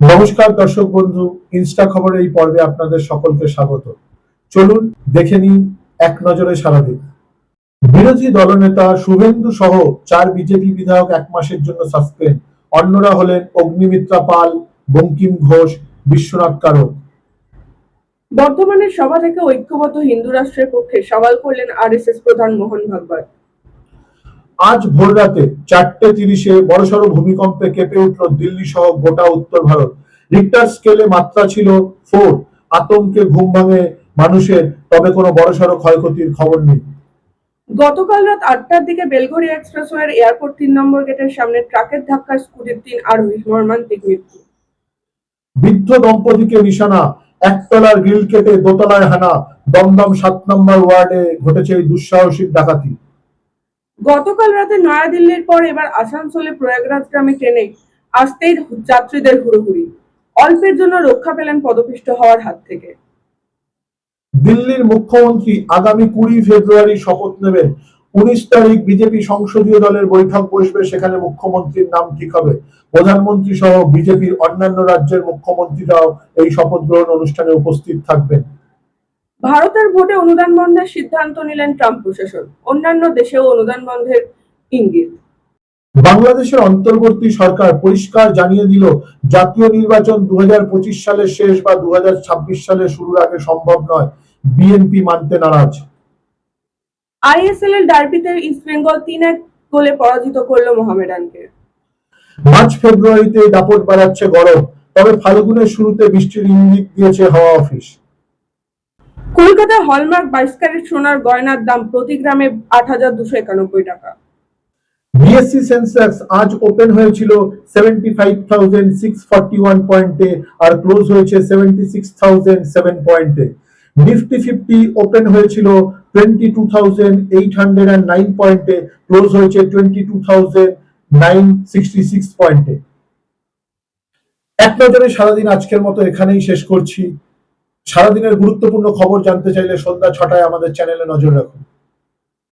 নমস্কার দর্শক বন্ধু, ইনস্টা খবর এই পর্বে আপনাদের সকলকে স্বাগত। চলুন দেখে নিন এক নজরে সারাদিন। বিরোধী দলনেতা শুভেন্দু সহ চার বিজেপি বিধায়ক এক মাসের জন্য সাসপেন্ড অন্যরা হলেন অগ্নিমিত্রা পাল, বঙ্কিম ঘোষ, বিশ্বনাথ কারক। বর্ধমানের সভা থেকে ঐক্যবদ্ধ হিন্দু রাষ্ট্রের পক্ষে সওয়াল করলেন আরএসএস প্রধান মোহন ভাগবত। আজ ভোররাতে চারটে তিরিশে বড় বড়সড় ভূমিকম্পে কেঁপে উঠল দিল্লি সহ গোটা উত্তর ভারত। রিক্টার স্কেলে মাত্রা ছিল ফোর আতঙ্কে ঘুম ভাঙে মানুষের তবে কোনো বড় বড়সড় ক্ষয়ক্ষতির খবর নেই। গতকাল রাত আটটার দিকে বেলঘড়ি এক্সপ্রেসওয়ের এয়ারপোর্ট তিন নম্বর গেটের সামনে ট্রাকের ধাক্কায় স্কুটির তিন আরোহী মর্মান্তিক মৃত্যু। বৃদ্ধ দম্পতিকে নিশানা একতলার গ্রিল কেটে দোতলায় হানা দমদম সাত নম্বর ওয়ার্ডে ঘটেছে এই দুঃসাহসিক ডাকাতি। গতকাল রাতে নয়াদিল্লির পর এবার আসানসোলে প্রয়াগরাজ গ্রামে ট্রেনে আসতেই যাত্রীদের হুড়োহুড়ি। অল্পের জন্য রক্ষা পেলেন পদপিষ্ট হওয়ার হাত থেকে। দিল্লির মুখ্যমন্ত্রী আগামী কুড়ি ফেব্রুয়ারি শপথ নেবেন। উনিশ তারিখ বিজেপি সংসদীয় দলের বৈঠক বসবে, সেখানে মুখ্যমন্ত্রীর নাম ঠিক হবে। প্রধানমন্ত্রী সহ বিজেপির অন্যান্য রাজ্যের মুখ্যমন্ত্রীরাও এই শপথ গ্রহণ অনুষ্ঠানে উপস্থিত থাকবেন। ভারতের ভোটে অনুদান বন্ধের সিদ্ধান্ত নিলেন ট্রাম্প প্রশাসন। অন্যান্য দেশেও অনুদান বন্ধের ইঙ্গিত। বাংলাদেশের অন্তর্বর্তী সরকার পরিষ্কার জানিয়ে দিল জাতীয় নির্বাচন দুই হাজার পঁচিশ সালের শেষ বা ছাব্বিশ সালের শুরুর আগে সম্ভব নয়। বিএনপি মানতে নারাজ। আইএসএল এর ডার্বিতে ইস্ট বেঙ্গল তিন এক গোলে পরাজিত করল মোহামেডানকে। মার্চ ফেব্রুয়ারিতে দাপট বাড়াচ্ছে গরম তবে ফাল্গুনের শুরুতে বৃষ্টির ইঙ্গিত দিয়েছে হাওয়া অফিস। কলকাতায় হলমার্ক বাইশ ক্যারেট সোনার গয়নার দাম প্রতি গ্রামে আট হাজার দুশো একানব্বই টাকা। বিএসসি সেন্সেক্স আজ ওপেন হয়েছিল seventy five thousand six forty one পয়েন্টে আর ক্লোজ হয়েছে সেভেন্টি সিক্স থাউজেন্ড সেভেন পয়েন্টে নিফটি ফিফটি ওপেন হয়েছিল twenty two thousand eight hundred and nine পয়েন্টে ক্লোজ হয়েছে twenty two thousand nine sixty six পয়েন্টে এক নজরে সারাদিন আজকের মতো এখানেই শেষ করছি। সারাদিনের গুরুত্বপূর্ণ খবর জানতে চাইলে সন্ধ্যা ছটায় আমাদের চ্যানেলে নজর রাখুন।